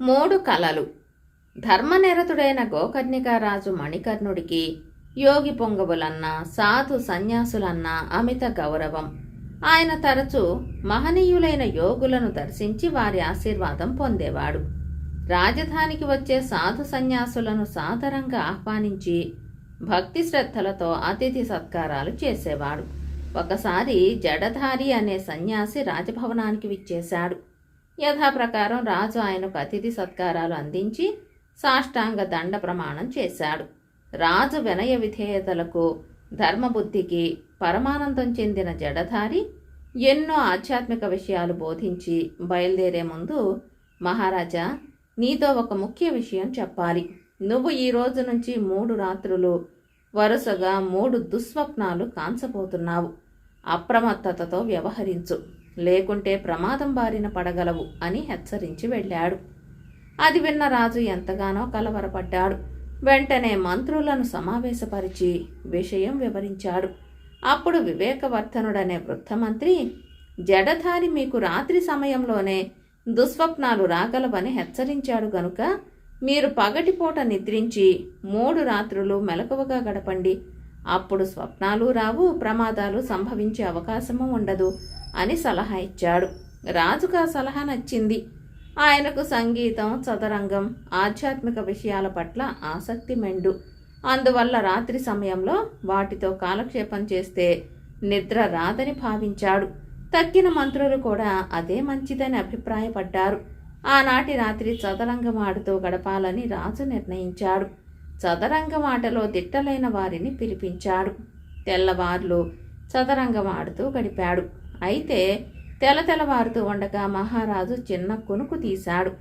మూడు కలలు. ధర్మనిరతుడైన గోకర్ణికారాజు మణికర్ణుడికి యోగి పొంగవులన్న సాధు సన్యాసులన్న అమిత గౌరవం. ఆయన తరచూ మహనీయులైన యోగులను దర్శించి వారి ఆశీర్వాదం పొందేవాడు. రాజధానికి వచ్చే సాధు సన్యాసులను సాదరంగా ఆహ్వానించి భక్తి శ్రద్ధలతో అతిథి సత్కారాలు చేసేవాడు. ఒకసారి జడధారి అనే సన్యాసి రాజభవనానికి విచ్చేశాడు. యథాప్రకారం రాజు ఆయనకు అతిథి సత్కారాలు అందించి సాష్టాంగ దండ ప్రమాణం చేశాడు. రాజు వినయ విధేయతలకు ధర్మబుద్ధికి పరమానందం చెందిన జడధారి ఎన్నో ఆధ్యాత్మిక విషయాలు బోధించి బయలుదేరే ముందు మహారాజా నీతో ఒక ముఖ్య విషయం చెప్పాలి. నువ్వు ఈ రోజు నుంచి మూడు రాత్రులు వరుసగా మూడు దుస్వప్నాలు కాంచబోతున్నావు. అప్రమత్తతతో వ్యవహరించు. లేకుంటే ప్రమాదం బారిన పడగలవు అని హెచ్చరించి వెళ్ళాడు. అది విన్న రాజు ఎంతగానో కలవరపడ్డాడు. వెంటనే మంత్రులను సమావేశపరిచి విషయం వివరించాడు. అప్పుడు వివేకవర్ధనుడనే వృద్ధమంత్రి జడధారి మీకు రాత్రి సమయంలోనే దుస్వప్నాలు రాగలవని హెచ్చరించాడు గనుక మీరు పగటిపూట నిద్రించి మూడు రాత్రులు మెలకువగా గడపండి. అప్పుడు స్వప్నాలు రావు ప్రమాదాలు సంభవించే అవకాశము ఉండదు. అని సలహా ఇచ్చాడు. రాజుకు ఆ సలహా నచ్చింది. ఆయనకు సంగీతం చదరంగం ఆధ్యాత్మిక విషయాల పట్ల ఆసక్తి మెండు. అందువల్ల రాత్రి సమయంలో వాటితో కాలక్షేపం చేస్తే నిద్ర రాదని భావించాడు. తక్కిన మంత్రులు కూడా అదే మంచిదని అభిప్రాయపడ్డారు. ఆనాటి రాత్రి చదరంగం ఆడుతూ గడపాలని రాజు నిర్ణయించాడు. చదరంగం ఆటలో దిట్టలైన వారిని పిలిపించాడు. తెల్లవార్లు చదరంగం ఆడుతూ గడిపాడు. అయితే తెల తెలవారుతూ ఉండగా మహారాజు చిన్న కునుకు తీశాడు.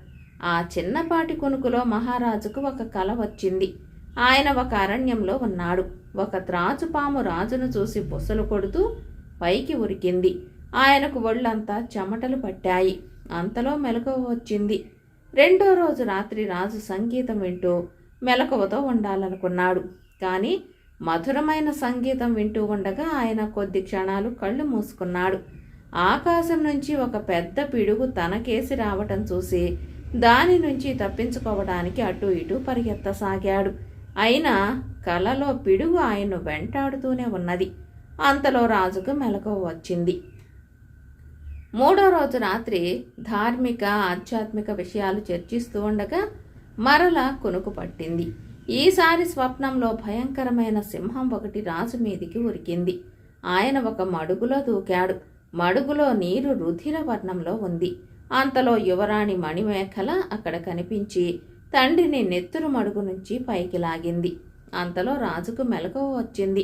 ఆ చిన్నపాటి కునుకులో మహారాజుకు ఒక కల వచ్చింది. ఆయన ఒక అరణ్యంలో ఉన్నాడు. ఒక త్రాచుపాము రాజును చూసి బుసలు కొడుతూ పైకి ఉరికింది. ఆయనకు ఒళ్ళంతా చెమటలు పట్టాయి. అంతలో మెలకువ వచ్చింది. రెండో రోజు రాత్రి రాజు సంగీతం వింటూ మెలకువతో ఉండాలనుకున్నాడు. కానీ మధురమైన సంగీతం వింటూ ఉండగా ఆయన కొద్ది క్షణాలు కళ్ళు మూసుకున్నాడు. ఆకాశం నుంచి ఒక పెద్ద పిడుగు తనకేసి రావటం చూసి దాని నుంచి తప్పించుకోవడానికి అటు ఇటు పరిగెత్తసాగాడు. అయినా కలలో పిడుగు ఆయన్ను వెంటాడుతూనే ఉన్నది. అంతలో రాజుకు మెలకువ వచ్చింది. మూడో రోజు రాత్రి ధార్మిక ఆధ్యాత్మిక విషయాలు చర్చిస్తూ ఉండగా మరల కొనుకు పట్టింది. ఈసారి స్వప్నంలో భయంకరమైన సింహం ఒకటి రాజు మీదికి ఉరికింది. ఆయన ఒక మడుగులో దూకాడు. మడుగులో నీరు రుధిర వర్ణంలో ఉంది. అంతలో యువరాణి మణిమేఖల అక్కడ కనిపించి తండ్రిని నెత్తురు మడుగు నుంచి పైకి లాగింది. అంతలో రాజుకు మెలకువ వచ్చింది.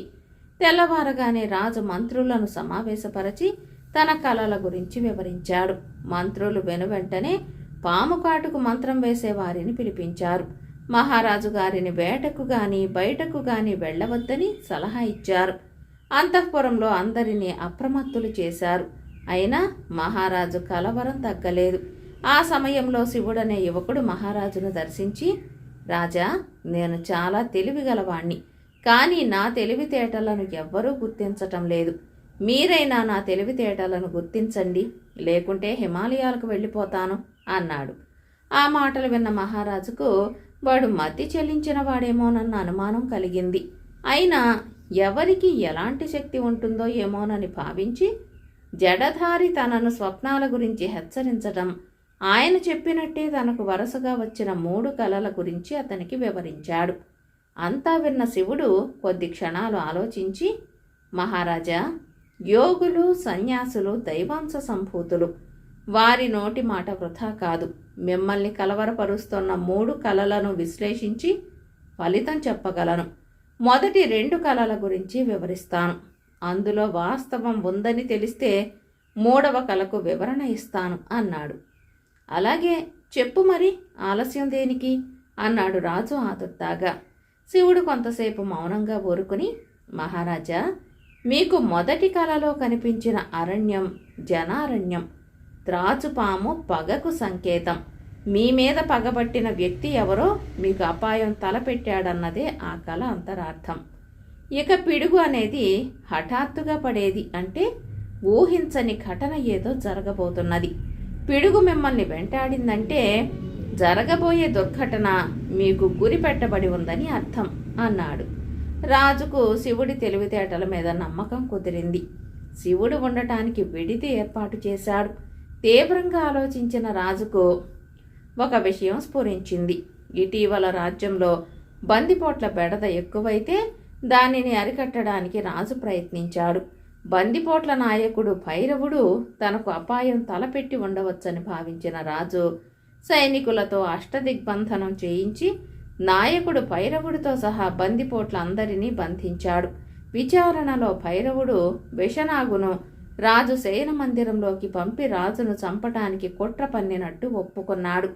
తెల్లవారగానే రాజు మంత్రులను సమావేశపరచి తన కలల గురించి వివరించాడు. మంత్రులు వెనువెంటనే పాము కాటుకు మంత్రం వేసేవారిని పిలిపించారు. మహారాజు గారిని వేటకు గాని బయటకు గాని వెళ్ళవద్దని సలహా ఇచ్చారు. అంతఃపురంలో అందరినీ అప్రమత్తులు చేశారు. అయినా మహారాజు కలవరం తగ్గలేదు. ఆ సమయంలో శివుడనే యువకుడు మహారాజును దర్శించి రాజా నేను చాలా తెలివిగలవాణ్ణి. కానీ నా తెలివితేటలను ఎవ్వరూ గుర్తించటం లేదు. మీరైనా నా తెలివితేటలను గుర్తించండి. లేకుంటే హిమాలయాలకు వెళ్ళిపోతాను అన్నాడు. ఆ మాటలు విన్న మహారాజుకు వాడు మతి చెల్లించిన వాడేమోనన్న అనుమానం కలిగింది. అయినా ఎవరికి ఎలాంటి శక్తి ఉంటుందో ఏమోనని భావించి జడధారి తనను స్వప్నాల గురించి హెచ్చరించటం ఆయన చెప్పినట్టే తనకు వరుసగా వచ్చిన మూడు కలల గురించి అతనికి వివరించాడు. అంతా విన్న శివుడు కొద్ది క్షణాలు ఆలోచించి మహారాజా యోగులు సన్యాసులు దైవాంశ సంభూతులు వారి నోటి మాట వృథా కాదు. మిమ్మల్ని కలవరపరుస్తున్న మూడు కళలను విశ్లేషించి ఫలితం చెప్పగలను. మొదటి రెండు కళల గురించి వివరిస్తాను. అందులో వాస్తవం ఉందని తెలిస్తే మూడవ కళకు వివరణ ఇస్తాను అన్నాడు. అలాగే చెప్పు మరి ఆలస్యం దేనికి? అన్నాడు రాజు ఆతుత్తాగా శివుడు కొంతసేపు మౌనంగా ఊరుకుని మహారాజా మీకు మొదటి కళలో కనిపించిన అరణ్యం జనారణ్యం. త్రాచుపాము పగకు సంకేతం. మీ మీద పగబట్టిన వ్యక్తి ఎవరో మీకు అపాయం తలపెట్టాడన్నదే ఆ కళ అంతరార్థం. ఇక పిడుగు అనేది హఠాత్తుగా పడేది అంటే ఊహించని ఘటన ఏదో జరగబోతున్నది. పిడుగు మిమ్మల్ని వెంటాడిందంటే జరగబోయే దుర్ఘటన మీకు గురి పెట్టబడి ఉందని అర్థం అన్నాడు. రాజుకు శివుడి తెలివితేటల మీద నమ్మకం కుదిరింది. శివుడు ఉండటానికి విడిది ఏర్పాటు చేశాడు. తీవ్రంగా ఆలోచించిన రాజుకు ఒక విషయం స్ఫురించింది. ఇటీవల రాజ్యంలో బందిపోట్ల బెడద ఎక్కువైతే దానిని అరికట్టడానికి రాజు ప్రయత్నించాడు. బందిపోట్ల నాయకుడు భైరవుడు తనకు అపాయం తలపెట్టి ఉండవచ్చని భావించిన రాజు సైనికులతో అష్టదిగ్బంధనం చేయించి నాయకుడు భైరవుడితో సహా బందిపోట్ల అందరినీ బంధించాడు. విచారణలో భైరవుడు విషనాగును రాజు శయన మందిరంలోకి పంపి రాజును చంపటానికి కుట్ర పన్నినట్టు ఒప్పుకున్నాడు.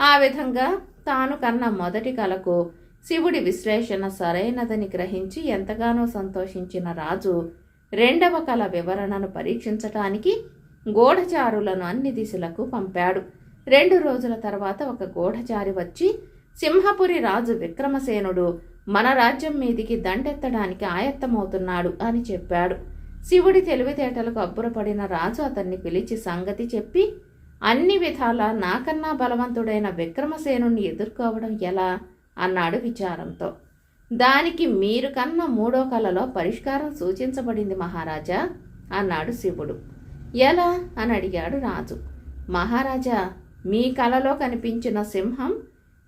ఆ విధంగా తాను కన్న మొదటి కలకు శివుడి విశ్లేషణ సరైనదని గ్రహించి ఎంతగానో సంతోషించిన రాజు రెండవ కళ వివరణను పరీక్షించటానికి గూఢచారులను అన్ని దిశలకు పంపాడు. రెండు రోజుల తర్వాత ఒక గూఢచారి వచ్చి సింహపురి రాజు విక్రమసేనుడు మన రాజ్యం మీదికి దండెత్తడానికి ఆయత్తమవుతున్నాడు అని చెప్పాడు. శివుడి తెలివితేటలకు అబ్బురపడిన రాజు అతన్ని పిలిచి సంగతి చెప్పి అన్ని విధాలా నాకన్నా బలవంతుడైన విక్రమసేనుణ్ణి ఎదుర్కోవడం ఎలా? అన్నాడు విచారంతో. దానికి మీరు కన్న మూడో కలలో పరిష్కారం సూచించబడింది మహారాజా అన్నాడు శివుడు. ఎలా? అని అడిగాడు రాజు. మహారాజా మీ కలలో కనిపించిన సింహం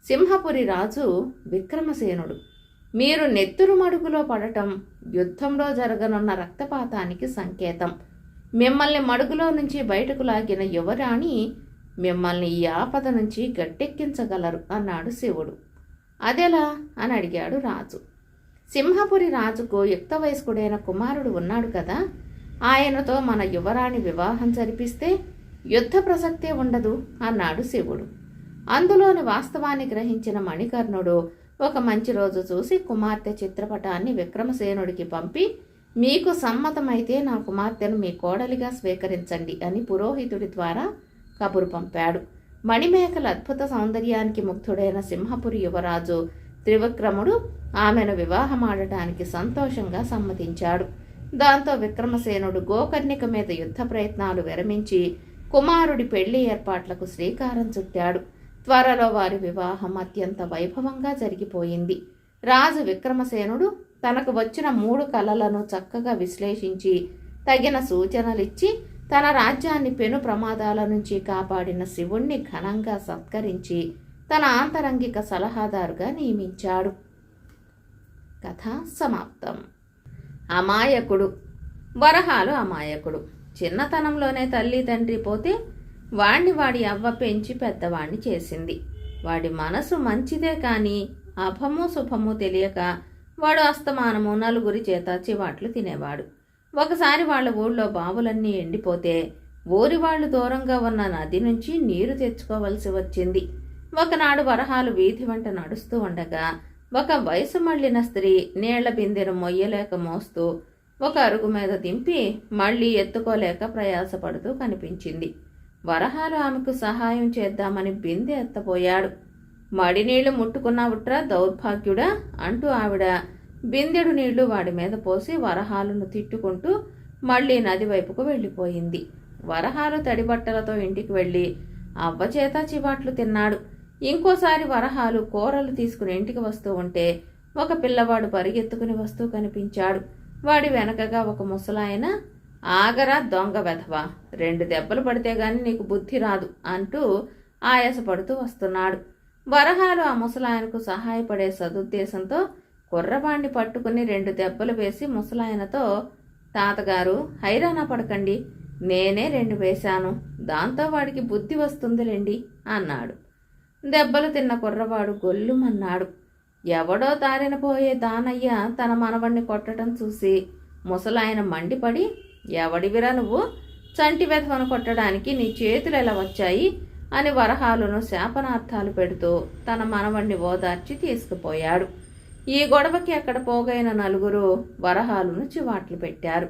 సింహపురి రాజు విక్రమసేనుడు. మీరు నెత్తురు మడుగులో పడటం యుద్ధంలో జరగనున్న రక్తపాతానికి సంకేతం. మిమ్మల్ని మడుగులో నుంచి బయటకు లాగిన యువరాణి మిమ్మల్ని ఈ ఆపద నుంచి గట్టెక్కించగలరు అన్నాడు శివుడు. అదెలా? అని అడిగాడు రాజు. సింహపురి రాజుకు యుక్త వయస్కుడైన కుమారుడు ఉన్నాడు కదా. ఆయనతో మన యువరాణి వివాహం జరిపిస్తే యుద్ధ ప్రసక్తే ఉండదు అన్నాడు శివుడు. అందులోని వాస్తవాన్ని గ్రహించిన మణికర్ణుడు ఒక మంచి రోజు చూసి కుమార్తె చిత్రపటాన్ని విక్రమసేనుడికి పంపి మీకు సమ్మతమైతే నా కుమార్తెను మీ కోడలిగా స్వీకరించండి అని పురోహితుడి ద్వారా కబురు పంపాడు. మణిమేకల అద్భుత సౌందర్యానికి ముగ్ధుడైన సింహపురి యువరాజు త్రివిక్రముడు ఆమెను వివాహమాడటానికి సంతోషంగా సమ్మతించాడు. దాంతో విక్రమసేనుడు గోకర్ణిక మీద యుద్ధ ప్రయత్నాలు విరమించి కుమారుడి పెళ్ళి ఏర్పాట్లకు శ్రీకారం చుట్టాడు. త్వరలో వారి వివాహం అత్యంత వైభవంగా జరిగిపోయింది. రాజు విక్రమసేనుడు తనకు వచ్చిన మూడు కళలను చక్కగా విశ్లేషించి తగిన సూచనలిచ్చి తన రాజ్యాన్ని పెను ప్రమాదాల నుంచి కాపాడిన శివుణ్ణి ఘనంగా సత్కరించి తన ఆంతరంగిక సలహాదారుగా నియమించాడు. కథ సమాప్తం. అమాయకుడు. వరహాలు అమాయకుడు. చిన్నతనంలోనే తల్లి తండ్రి పోతే వాణ్ణి వాడి అవ్వ పెంచి పెద్దవాణ్ణి చేసింది. వాడి మనసు మంచిదే కాని అభము శుభము తెలియక వాడు అస్తమానము నలుగురి చేత చివాట్లు తినేవాడు. ఒకసారి వాళ్ళ ఊళ్ళో బావులన్నీ ఎండిపోతే ఊరి వాళ్ళు దూరంగా ఉన్న నది నుంచి నీరు తెచ్చుకోవలసి వచ్చింది. ఒకనాడు వరహాలు వీధి వెంట నడుస్తూ ఉండగా ఒక వయసు మళ్ళిన స్త్రీ నీళ్ళ బిందెను మొయ్యలేక మోస్తూ ఒక అరుగు మీద దింపి మళ్ళీ ఎత్తుకోలేక ప్రయాసపడుతూ కనిపించింది. వరహాలు ఆమెకు సహాయం చేద్దామని బిందె ఎత్తపోయాడు మడి నీళ్ళు ముట్టుకున్నావుట్రా దౌర్భాగ్యుడా అంటూ ఆవిడ బిందెడు నీళ్ళు వాడి మీద పోసి వరహాలను తిట్టుకుంటూ మళ్ళీ నది వైపుకు వెళ్ళిపోయింది. వరహాలు తడిబట్టలతో ఇంటికి వెళ్ళి అవ్వచేత చివాట్లు తిన్నాడు. ఇంకోసారి వరహాలు కూరలు తీసుకుని ఇంటికి వస్తూ ఉంటే ఒక పిల్లవాడు పరిగెత్తుకుని వస్తూ కనిపించాడు. వాడి వెనకగా ఒక ముసలాయన ఆగరా దొంగ వెధవ రెండు దెబ్బలు పడితే గాని నీకు బుద్ధి రాదు అంటూ ఆయాసపడుతూ వస్తున్నాడు. వరహాలు ఆ ముసలాయనకు సహాయపడే సదుద్దేశంతో కుర్రవాణ్ణి పట్టుకుని రెండు దెబ్బలు వేసి ముసలాయనతో తాతగారు హైరానా పడకండి నేనే రెండు వేశాను దాంతో వాడికి బుద్ధి వస్తుందిలేండి అన్నాడు. దెబ్బలు తిన్న కుర్రవాడు గొల్లుమన్నాడు. ఎవడో తారినపోయే దానయ్య తన మనవణ్ణి కొట్టడం చూసి ముసలాయన మండిపడి ఎవడివిరా నువ్వు? చంటి వెధవను కొట్టడానికి నీ చేతులు ఎలా వచ్చాయి? అని వరహాలను శాపనార్థాలు పెడుతూ తన మనవణ్ణి ఓదార్చి తీసుకుపోయాడు. ఈ గొడవకి అక్కడ పోగైన నలుగురు వరహాలను చివాట్లు పెట్టారు.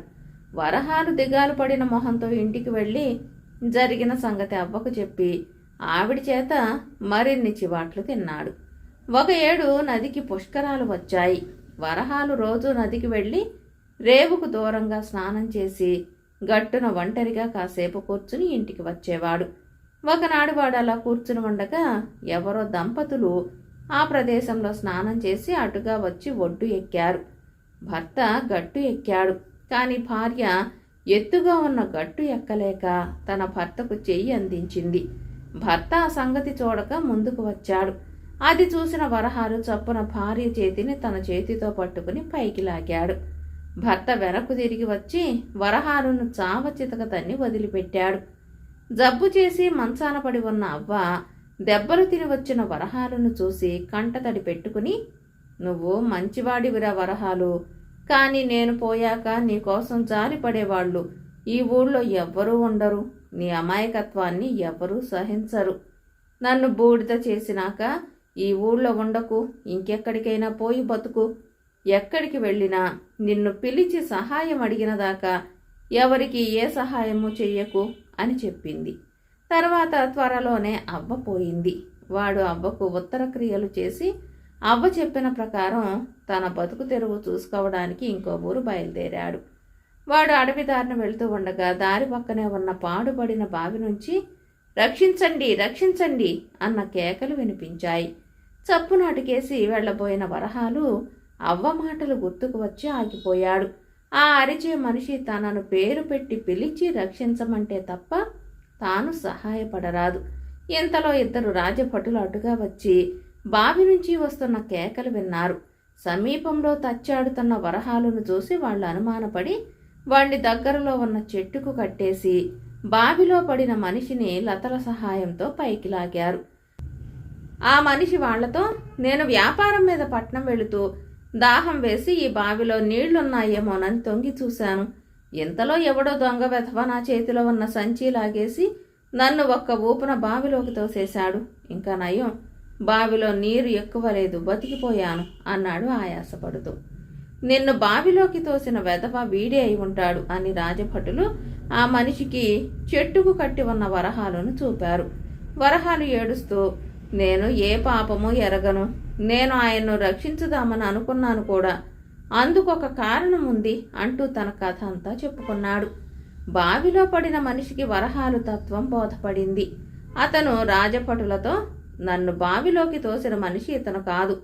వరహాలు దిగాలు పడిన మొహంతో ఇంటికి వెళ్ళి జరిగిన సంగతి అవ్వకు చెప్పి ఆవిడ చేత మరిన్ని చివాట్లు తిన్నాడు. ఒక ఏడు నదికి పుష్కరాలు వచ్చాయి. వరహాలు రోజు నదికి వెళ్ళి రేవుకు దూరంగా స్నానం చేసి గట్టున ఒంటరిగా కాసేపు కూర్చుని ఇంటికి వచ్చేవాడు. ఒకనాడు వాడు అలా కూర్చుని ఉండగా ఎవరో దంపతులు ఆ ప్రదేశంలో స్నానం చేసి అటుగా వచ్చి ఒడ్డు ఎక్కారు. భర్త గట్టు ఎక్కాడు. కానీ భార్య ఎత్తుగా ఉన్న గట్టు ఎక్కలేక తన భర్తకు చెయ్యి అందించింది. భర్త ఆ సంగతి చూడక ముందుకు వచ్చాడు. అది చూసిన వరహారు చప్పున భార్య చేతిని తన చేతితో పట్టుకుని పైకి లాగాడు. భర్త వెనక్కు తిరిగి వచ్చి వరహారును చావ చితక తన్ని వదిలిపెట్టాడు. జబ్బు చేసి మంచాన పడి ఉన్న అవ్వ దెబ్బలు తిని వచ్చిన వరహాలను చూసి కంటతడి పెట్టుకుని నువ్వు మంచివాడివిరా వరహాలు. కానీ నేను పోయాక నీకోసం జారిపడేవాళ్ళు ఈ ఊళ్ళో ఎవ్వరూ ఉండరు. నీ అమాయకత్వాన్ని ఎవరూ సహించరు. నన్ను బూడిద చేసినాక ఈ ఊళ్ళో ఉండకు. ఇంకెక్కడికైనా పోయి బతుకు. ఎక్కడికి వెళ్ళినా నిన్ను పిలిచి సహాయం అడిగిన దాకా ఎవరికి ఏ సహాయము చెయ్యకు అని చెప్పింది. తర్వాత త్వరలోనే అవ్వ పోయింది. వాడు అవ్వకు ఉత్తర క్రియలు చేసి అవ్వ చెప్పిన ప్రకారం తన బతుకు తెరువు చూసుకోవడానికి ఇంకో ఊరు బయలుదేరాడు. వాడు అడవి దారిన వెళుతూ ఉండగా దారి పక్కనే ఉన్న పాడుబడిన బావి నుంచి రక్షించండి రక్షించండి అన్న కేకలు వినిపించాయి. చప్పునాటికేసి అటుకేసి వెళ్ళబోయిన వరహాలు అవ్వ మాటలు గుర్తుకు వచ్చి ఆగిపోయాడు. ఆ అరిచే మనిషి తనను పేరు పెట్టి పిలిచి రక్షించమంటే తప్ప తాను సహాయపడరాదు. ఇంతలో ఇద్దరు రాజభటులు అటుగా వచ్చి బావి నుంచి వస్తున్న కేకలు విన్నారు. సమీపంలో తచ్చాడుతున్న వరహాలను చూసి వాళ్ళు అనుమానపడి వాణ్ణి దగ్గరలో ఉన్న చెట్టుకు కట్టేసి బావిలో పడిన మనిషిని లతల సహాయంతో పైకి లాగారు. ఆ మనిషి వాళ్ళతో నేను వ్యాపారం మీద పట్నం వెళుతూ దాహం వేసి ఈ బావిలో నీళ్ళున్నాయేమోనని తొంగి చూశాను. ఇంతలో ఎవడో దొంగ వెధవ నా చేతిలో ఉన్న సంచి లాగేసి నన్ను ఒక్క ఊపున బావిలోకి తోసేశాడు. ఇంకా నయం బావిలో నీరు ఎక్కువ లేదు బతికిపోయాను అన్నాడు ఆయాసపడుతూ. నిన్ను బావిలోకి తోసిన వెధవ వీడే అయి ఉంటాడు అని రాజభటులు ఆ మనిషికి చెట్టుకు కట్టి ఉన్న వరహాలను చూపారు. వరహాలు ఏడుస్తూ నేను ఏ పాపము ఎరగను. నేను ఆయన్ను రక్షించుదామని అనుకున్నాను కూడా. అందుకు ఒక కారణం ఉంది అంటూ తన కథ అంతా చెప్పుకున్నాడు. బావిలో పడిన మనిషికి వరహాలు తత్వం బోధపడింది. అతను రాజభటులతో నన్ను బావిలోకి తోసిన మనిషి ఇతను కాదు.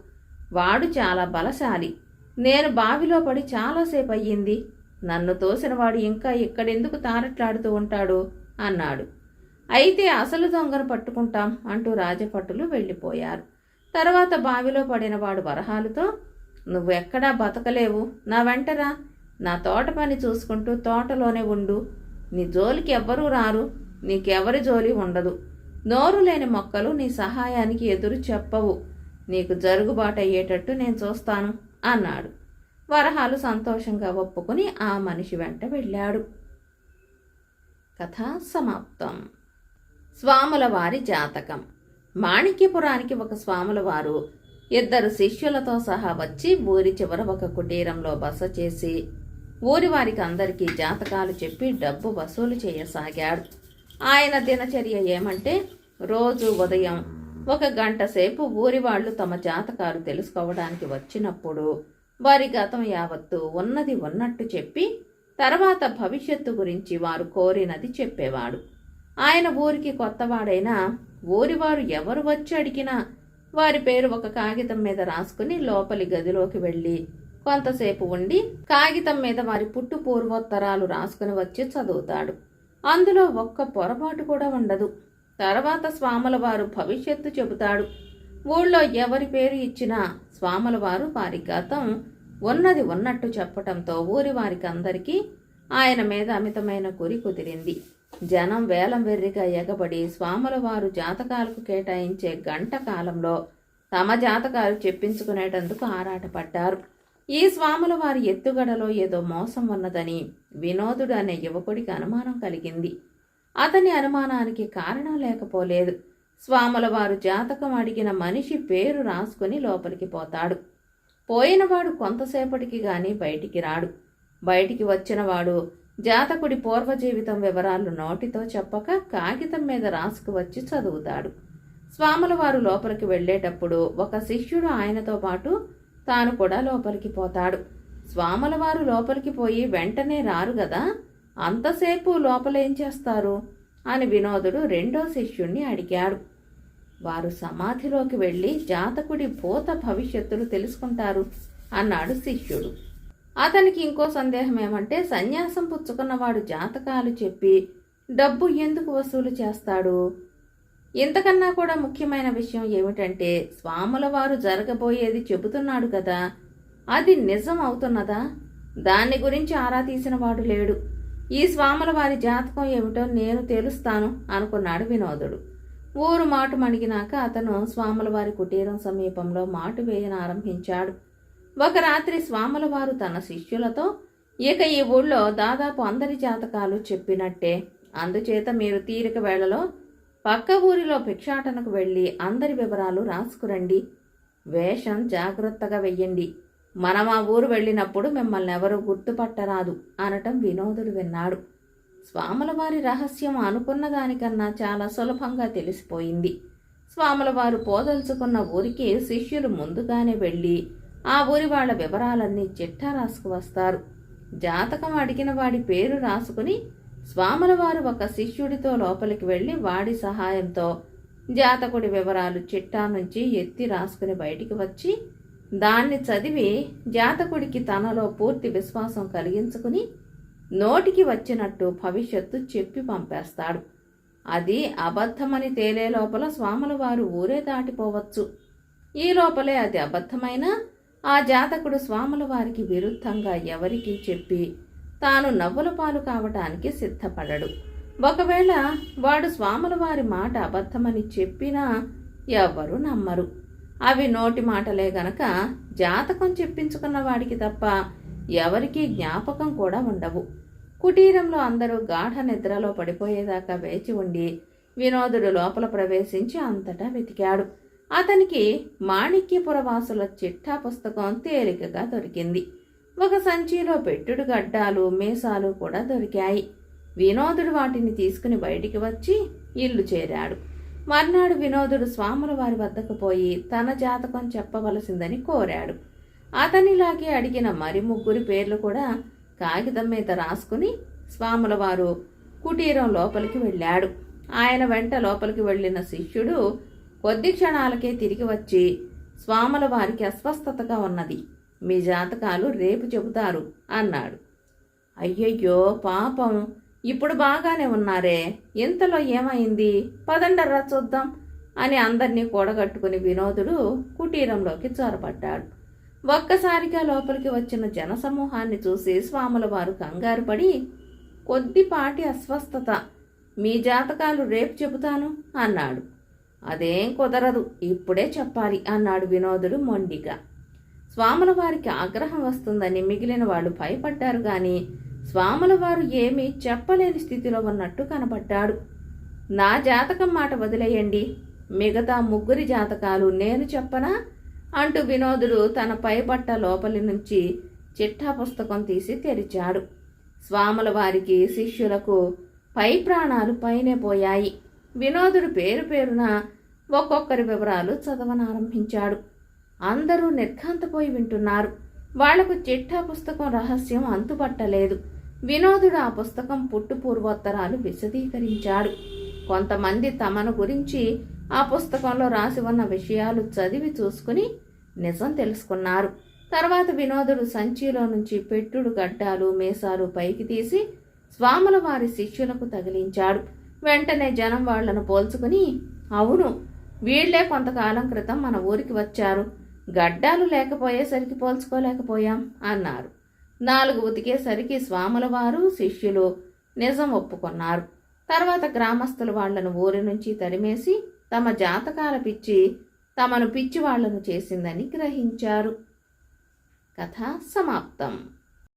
వాడు చాలా బలశాలి. నేను బావిలో పడి చాలాసేపు అయ్యింది నన్ను తోసినవాడు ఇంకా ఇక్కడెందుకు తారట్లాడుతూ ఉంటాడు? అన్నాడు. అయితే అసలు దొంగను పట్టుకుంటాం అంటూ రాజపట్టులు వెళ్ళిపోయారు. తర్వాత బావిలో పడిన వాడు వరహాలతో నువ్వెక్కడా బతకలేవు. నా వెంటరా. నా తోట పని చూసుకుంటూ తోటలోనే ఉండు. నీ జోలికి ఎవ్వరూ రారు. నీకెవరి జోలి ఉండదు. నోరు లేని మొక్కలు నీ సహాయానికి ఎదురు చెప్పవు. నీకు జరుగుబాటు అయ్యేటట్టు నేను చూస్తాను అన్నాడు. వరహాలు సంతోషంగా ఒప్పుకుని ఆ మనిషి వెంట వెళ్ళాడు. కథ సమాప్తం. స్వాముల వారి జాతకం. మాణిక్యపురానికి ఒక స్వాముల వారు ఇద్దరు శిష్యులతో సహా వచ్చి ఊరి చివర ఒక కుటీరంలో బస చేసి ఊరి వారికి అందరికీ జాతకాలు చెప్పి డబ్బు వసూలు చేయసాగాడు. ఆయన దినచర్య ఏమంటే రోజు ఉదయం ఒక గంట సేపు ఊరి వాళ్ళు తమ జాతకాలు తెలుసుకోవడానికి వచ్చినప్పుడు వారి గతం యావత్తు ఉన్నది ఉన్నట్టు చెప్పి తర్వాత భవిష్యత్తు గురించి వారు కోరినది చెప్పేవాడు. ఆయన ఊరికి కొత్తవాడైనా ఊరివారు ఎవరు వచ్చి అడిగినా వారి పేరు ఒక కాగితం మీద రాసుకుని లోపలి గదిలోకి వెళ్ళి కొంతసేపు ఉండి కాగితం మీద వారి పుట్టు పూర్వోత్తరాలు రాసుకుని వచ్చి చదువుతాడు. అందులో ఒక్క పొరపాటు కూడా ఉండదు. తర్వాత స్వాముల వారు భవిష్యత్తు చెబుతాడు. ఊళ్ళో ఎవరి పేరు ఇచ్చినా స్వాముల వారు వారి గతం ఉన్నది ఉన్నట్టు చెప్పటంతో ఊరి వారికి అందరికీ ఆయన మీద అమితమైన కురి కుదిరింది. జనం వేలం వెర్రిగా ఎగబడి స్వాముల వారు జాతకాలకు కేటాయించే గంట కాలంలో తమ జాతకాలు చెప్పించుకునేటందుకు ఆరాటపడ్డారు. ఈ స్వాముల వారి ఎత్తుగడలో ఏదో మోసం ఉన్నదని వినోదుడు అనే యువకుడికి అనుమానం కలిగింది. అతని అనుమానానికి కారణం లేకపోలేదు. స్వాముల వారు జాతకం అడిగిన మనిషి పేరు రాసుకుని లోపలికి పోతాడు. పోయినవాడు కొంతసేపటికి గాని బయటికి రాడు. బయటికి వచ్చినవాడు జాతకుడి పూర్వ జీవితం వివరాలు నోటితో చెప్పక కాగితం మీద రాసుకు వచ్చి చదువుతాడు. స్వాముల వారు లోపలికి వెళ్ళేటప్పుడు ఒక శిష్యుడు ఆయనతో పాటు తాను కూడా లోపలికి పోతాడు. స్వాముల వారు లోపలికి పోయి వెంటనే రారు గదా అంతసేపు లోపలేం చేస్తారు? అని వినోదుడు రెండో శిష్యుణ్ణి అడిగాడు. వారు సమాధిలోకి వెళ్ళి జాతకుడి భూత భవిష్యత్తులు తెలుసుకుంటారు అన్నాడు శిష్యుడు. అతనికి ఇంకో సందేహం ఏమంటే సన్యాసం పుచ్చుకున్నవాడు జాతకాలు చెప్పి డబ్బు ఎందుకు వసూలు చేస్తాడు? ఇంతకన్నా కూడా ముఖ్యమైన విషయం ఏమిటంటే స్వాముల వారు జరగబోయేది చెబుతున్నాడు కదా. అది నిజం అవుతున్నదా? దాని గురించి ఆరా తీసిన వాడు లేడు. ఈ స్వాముల వారి జాతకం ఏమిటో నేను తేలుస్తాను అనుకున్నాడు వినోదుడు. ఊరు మాటు మణిగినాక అతను స్వాముల వారి కుటీరం సమీపంలో మాటు వేయన ఆరంభించాడు. ఒక రాత్రి స్వాముల వారు తన శిష్యులతో ఇక ఈ ఊళ్ళో దాదాపు అందరి జాతకాలు చెప్పినట్టే. అందుచేత మీరు తీరిక వేళలో పక్క ఊరిలో భిక్షాటనకు వెళ్ళి అందరి వివరాలు రాసుకురండి. వేషం జాగ్రత్తగా వెయ్యండి. మనం ఆ ఊరు వెళ్ళినప్పుడు మిమ్మల్ని ఎవరూ గుర్తుపట్టరాదు అనటం వినోదుడు విన్నాడు. స్వాముల వారి రహస్యం అనుకున్న దానికన్నా చాలా సులభంగా తెలిసిపోయింది. స్వాముల వారు పోదలుచుకున్న ఊరికి శిష్యులు ముందుగానే వెళ్ళి ఆ ఊరి వాళ్ళ వివరాలన్నీ చిట్టా రాసుకువస్తారు జాతకం అడిగిన వాడి పేరు రాసుకుని స్వాముల వారు ఒక శిష్యుడితో లోపలికి వెళ్ళి వాడి సహాయంతో జాతకుడి వివరాలు చిట్టా నుంచి ఎత్తి రాసుకుని బయటికి వచ్చి దాన్ని చదివి జాతకుడికి తనలో పూర్తి విశ్వాసం కలిగించుకుని నోటికి వచ్చినట్టు భవిష్యత్తు చెప్పి పంపేస్తాడు. అది అబద్ధమని తేలే లోపల స్వాముల వారు ఊరే దాటిపోవచ్చు. ఈ లోపలే అది అబద్ధమైనా ఆ జాతకుడు స్వాముల వారికి విరుద్ధంగా ఎవరికీ చెప్పి తాను నవ్వుల పాలు కావటానికి సిద్ధపడడు. ఒకవేళ వాడు స్వాముల వారి మాట అబద్ధమని చెప్పినా ఎవ్వరూ నమ్మరు. అవి నోటి మాటలే గనక జాతకం చెప్పించుకున్న వాడికి తప్ప ఎవరికీ జ్ఞాపకం కూడా ఉండవు. కుటీరంలో అందరూ గాఢ నిద్రలో పడిపోయేదాకా వేచి ఉండి వినోదుడు లోపల ప్రవేశించి అంతటా వెతికాడు. అతనికి మాణిక్యపురవాసుల చిట్టా పుస్తకం తేలికగా దొరికింది. ఒక సంచిలో పెట్టుడు గడ్డాలు మీసాలు కూడా దొరికాయి. వినోదుడు వాటిని తీసుకుని బయటికి వచ్చి ఇల్లు చేరాడు. మర్నాడు వినోదుడు స్వాముల వారి వద్దకు పోయి తన జాతకం చెప్పవలసిందని కోరాడు. అతనిలాగే అడిగిన మరి ముగ్గురి పేర్లు కూడా కాగితం మీద రాసుకుని స్వాముల వారు కుటీరం లోపలికి వెళ్ళాడు. ఆయన వెంట లోపలికి వెళ్ళిన శిష్యుడు కొద్ది క్షణాలకే తిరిగి వచ్చి స్వాముల వారికి అస్వస్థతగా ఉన్నది. మీ జాతకాలు రేపు చెబుతారు అన్నాడు. అయ్యయ్యో పాపం. ఇప్పుడు బాగానే ఉన్నారే. ఇంతలో ఏమైంది? పదండర్రా చూద్దాం అని అందరినీ కూడగట్టుకుని వినోదుడు కుటీరంలోకి చొరబడ్డాడు. ఒక్కసారిగా లోపలికి వచ్చిన జనసమూహాన్ని చూసి స్వాముల వారు కంగారు పడి కొద్దిపాటి అస్వస్థత. మీ జాతకాలు రేపు చెబుతాను అన్నాడు. అదేం కుదరదు. ఇప్పుడే చెప్పాలి అన్నాడు వినోదుడు మొండిగా. స్వాముల వారికి ఆగ్రహం వస్తుందని మిగిలిన వాళ్ళు భయపడ్డారు గాని స్వాముల వారు ఏమీ చెప్పలేని స్థితిలో ఉన్నట్టు కనపడ్డాడు. నా జాతకం మాట వదిలేయండి. మిగతా ముగ్గురి జాతకాలు నేను చెప్పనా? అంటూ వినోదుడు తన పైబట్ట లోపలి నుంచి చిట్టా పుస్తకం తీసి తెరిచాడు. స్వాముల వారికి శిష్యులకు పై ప్రాణాలు పైనే పోయాయి. వినోదుడు పేరు పేరున ఒక్కొక్కరి వివరాలు చదవనారంభించాడు. అందరూ నిర్ఘాంతపోయి వింటున్నారు. వాళ్ళకు చిట్టా పుస్తకం రహస్యం అంతుపట్టలేదు వినోదుడు ఆ పుస్తకం పుట్టు పూర్వోత్తరాలు విశదీకరించాడు. కొంతమంది తమను గురించి ఆ పుస్తకంలో రాసి ఉన్న విషయాలు చదివి చూసుకుని నిజం తెలుసుకున్నారు. తర్వాత వినోదుడు సంచిలో నుంచి పెట్టుడు గడ్డాలు మీసాలు పైకి తీసి స్వాముల వారి శిష్యులకు తగిలించాడు. వెంటనే జనం వాళ్ళను పోల్చుకుని అవును వీళ్ళే కొంతకాలం క్రితం మన ఊరికి వచ్చారు. గడ్డాలు లేకపోయేసరికి పోల్చుకోలేకపోయాం అన్నారు. నాలుగు ఉతికేసరికి స్వాముల వారు శిష్యులు నిజం ఒప్పుకున్నారు. తర్వాత గ్రామస్తులు వాళ్ళను ఊరి నుంచి తరిమేసి తమ జాతకాల పిచ్చి తమను పిచ్చి వాళ్ళను చేసిందని గ్రహించారు. కథ సమాప్తం.